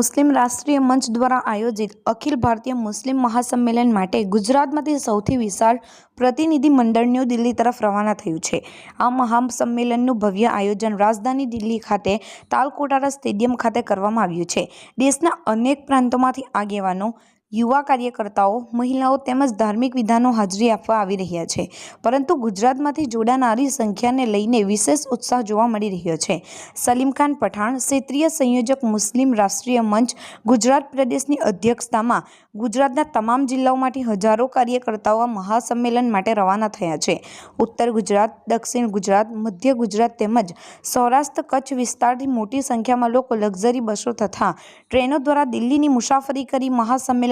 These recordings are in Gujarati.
મુસ્લિમ રાષ્ટ્રીય મંચ દ્વારા આયોજિત અખિલ ભારતીય મુસ્લિમ મહાસંમેલન માટે ગુજરાતમાંથી સૌથી વિશાળ પ્રતિનિધિ મંડળ દિલ્હી તરફ રવાના થયું છે. આ મહાસંમેલનનું ભવ્ય આયોજન રાજધાની દિલ્હી ખાતે તાલકોટારા સ્ટેડિયમ ખાતે કરવામાં આવ્યું છે. દેશના અનેક પ્રાંતોમાંથી આગેવાનો યુવા કાર્યકર્તાઓ, મહિલાઓ તેમજ ધાર્મિક વિધાનો હાજરી આપવા આવી રહ્યા છે. પરંતુ ગુજરાતમાંથી જોડાનારી સંખ્યાને લઈને વિશેષ ઉત્સાહ જોવા મળી રહ્યો છે. સલીમ ખાન પઠાણ, ક્ષેત્રીય સંયોજક મુસ્લિમ રાષ્ટ્રીય મંચ, ગુજરાત પ્રદેશની અધ્યક્ષતામાં ગુજરાતના તમામ જિલ્લાઓમાંથી હજારો કાર્યકર્તાઓ મહાસંમેલન માટે રવાના થયા છે. ઉત્તર ગુજરાત, દક્ષિણ ગુજરાત, મધ્ય ગુજરાત તેમજ સૌરાષ્ટ્ર કચ્છ વિસ્તારથી મોટી સંખ્યામાં લોકો લક્ઝરી બસો તથા ટ્રેનો દ્વારા દિલ્હીની મુસાફરી કરી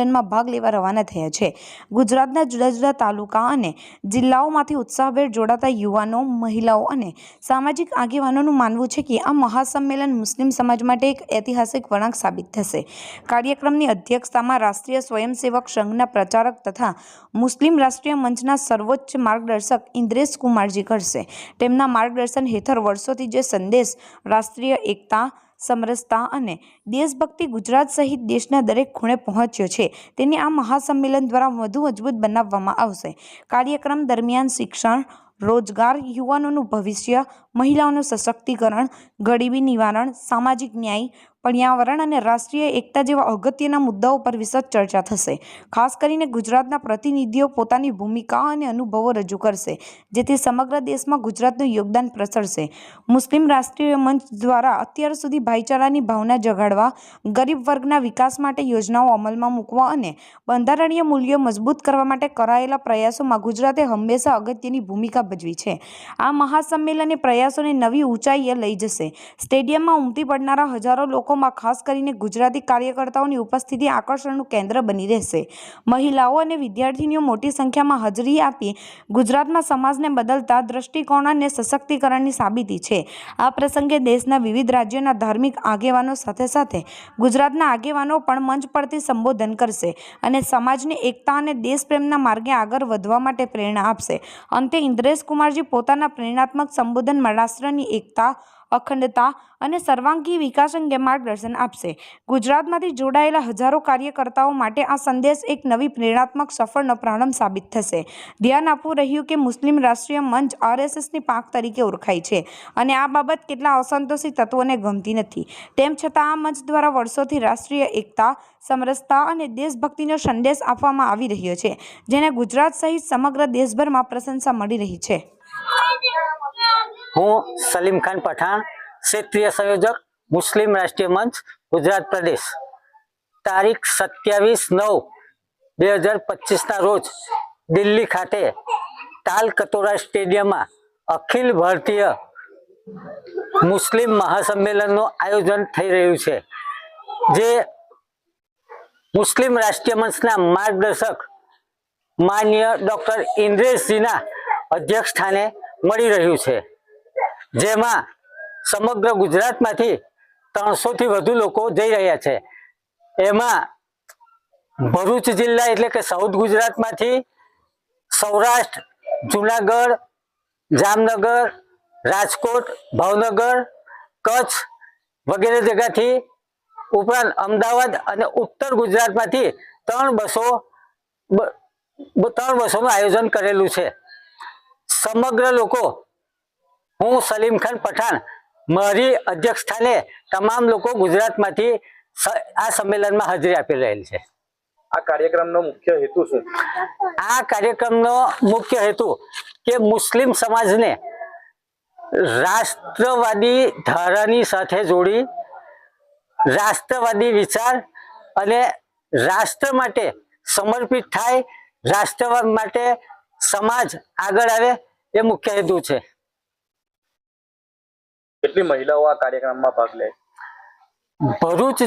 મહાસંમેલનમાં ભાગ લેવા રવાના થયા છે. ગુજરાતના જુદા જુદા તાલુકા અને જિલ્લાઓમાંથી ઉત્સાહભેર જોડાતા યુવાનો, મહિલાઓ અને સામાજિક આગેવાનોનું માનવું છે કે આ મહાસંમેલન મુસ્લિમ સમાજ માટે એક ઐતિહાસિક વળાંક સાબિત થશે. કાર્યક્રમની અધ્યક્ષતામાં રાષ્ટ્રીય સ્વયંસેવક સંઘના પ્રચારક તથા મુસ્લિમ રાષ્ટ્રીય મંચના સર્વોચ્ચ માર્ગદર્શક ઇન્દ્રેશ કુમારજી કરશે તેમના માર્ગદર્શન હેઠળ વર્ષોથી જે સંદેશ, રાષ્ટ્રીય એકતા સમરસતા અને દેશભક્તિ ગુજરાત સહિત દેશના દરેક ખૂણે પહોંચ્યો છે. તેને આ મહાસંમેલન દ્વારા વધુ મજબૂત બનાવવામાં આવશે. કાર્યક્રમ દરમિયાન શિક્ષણ, રોજગાર, યુવાનોનું ભવિષ્ય, મહિલાઓનું સશક્તિકરણ, ગરીબી નિવારણ, સામાજિક ન્યાય પર્યાવરણ અને રાષ્ટ્રીય એકતા જેવા અગત્યના મુદ્દાઓ પર વિશદ ચર્ચા થશે. ખાસ કરીને ગુજરાતના પ્રતિનિધિઓ પોતાની ભૂમિકા અને અનુભવો રજૂ કરશે, જેથી સમગ્ર દેશમાં ગુજરાતનું યોગદાન પ્રસરશે. મુસ્લિમ રાષ્ટ્રીય મંચ દ્વારા અત્યાર સુધી ભાઈચારાની ભાવના જગાડવા, ગરીબ વર્ગના વિકાસ માટે યોજનાઓ અમલમાં મૂકવા અને બંધારણીય મૂલ્યો મજબૂત કરવા માટે કરાયેલા પ્રયાસોમાં ગુજરાતે હંમેશા અગત્યની ભૂમિકા ભજવી છે. આ મહાસંમેલને પ્રયાસોને નવી ઊંચાઈએ લઈ જશે. સ્ટેડિયમમાં ઉમટી પડનારા હજારો લોકોમાં ખાસ કરીને ગુજરાતી કાર્યકર્તાઓની ઉપસ્થિતિ આકર્ષણનું કેન્દ્ર બની રહેશે. મહિલાઓ અને વિદ્યાર્થીનીઓ મોટી સંખ્યામાં હાજરી આપી ગુજરાતમાં સમાજને બદલતા દ્રષ્ટિકોણ અને સશક્તિકરણની સાબિતી છે. આ પ્રસંગે દેશના વિવિધ રાજ્યોના ધાર્મિક આગેવાનો સાથે સાથે ગુજરાતના આગેવાનો પણ મંચ પરથી સંબોધન કરશે અને સમાજની એકતા અને દેશપ્રેમના માર્ગે આગળ વધવા માટે પ્રેરણા આપશે. અંતે ઇન્દ્રેશ કુમારજી પોતાના પ્રેરણાત્મક સંબોધનમાં રાષ્ટ્રની એકતા અખંડતા અને સર્વાંગી વિકાસ અંગે માર્ગદર્શન આપશે. ગુજરાતમાંથી જોડાયેલા હજારો કાર્યકર્તાઓ માટે આ સંદેશ એક નવી પ્રેરણાત્મક સફળનો પ્રારંભ સાબિત થશે. ધ્યાન આપવું રહ્યું કે મુસ્લિમ રાષ્ટ્રીય મંચ આરએસએસની પાંખ તરીકે ઓળખાય છે અને આ બાબત કેટલા અસંતોષી તત્વોને ગમતી નથી. તેમ છતાં આ મંચ દ્વારા વર્ષોથી રાષ્ટ્રીય એકતા, સમરસતા અને દેશભક્તિનો સંદેશ આપવામાં આવી રહ્યો છે, જેને ગુજરાત સહિત સમગ્ર દેશભરમાં પ્રશંસા મળી રહી છે. હું સલીમ ખાન પઠાણ, ક્ષેત્રીય સંયોજક, મુસ્લિમ રાષ્ટ્રીય મંચ, ગુજરાત પ્રદેશ. તારીખ સત્યાવીસ નવ બે હજાર પચીસના રોજ દિલ્હી ખાતે તાલ કતોરા સ્ટેડિયમમાં અખિલ ભારતીય મુસ્લિમ મહાસંમેલનનું આયોજન થઈ રહ્યું છે, જે મુસ્લિમ રાષ્ટ્રીય મંચના માર્ગદર્શક માન્ય ડૉક્ટર ઇન્દ્રેશજીના અધ્યક્ષ સ્થાને મળી રહ્યું છે. જેમાં સમગ્ર ગુજરાતમાંથી ત્રણસો થી વધુ લોકો જઈ રહ્યા છે. એમાં ભરૂચ જિલ્લા એટલે કે સાઉથ ગુજરાતમાંથી સૌરાષ્ટ્ર, જુનાગઢ, જામનગર, રાજકોટ, ભાવનગર, કચ્છ વગેરે જગ્યાથી ઉપરાંત અમદાવાદ અને ઉત્તર ગુજરાતમાંથી ત્રણ બસો ત્રણ બસોનું આયોજન કરેલું છે. સમગ્ર લોકો હું સલીમ ખાન પઠાણ મારી અધ્યક્ષ સ્થાને તમામ લોકો ગુજરાતમાંથી આ સંમેલનમાં હાજરી આપી રહેલ છે. આ કાર્યક્રમનો મુખ્ય હેતુ શું? આ કાર્યક્રમનો મુખ્ય હેતુ કે મુસ્લિમ સમાજને રાષ્ટ્રવાદી ધારાની સાથે જોડી રાષ્ટ્રવાદી વિચાર અને રાષ્ટ્ર માટે સમર્પિત થાય રાષ્ટ્રવાદ માટે સમાજ આગળ આવે એ મુખ્ય હેતુ છે. કેટલી મહિલાઓ આ કાર્યક્રમમાં ભાગ લે? ભરૂચ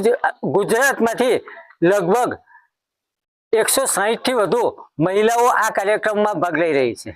ગુજરાતમાંથી લગભગ એકસો સાહીઠથી વધુ મહિલાઓ આ કાર્યક્રમમાં ભાગ લઈ રહી છે.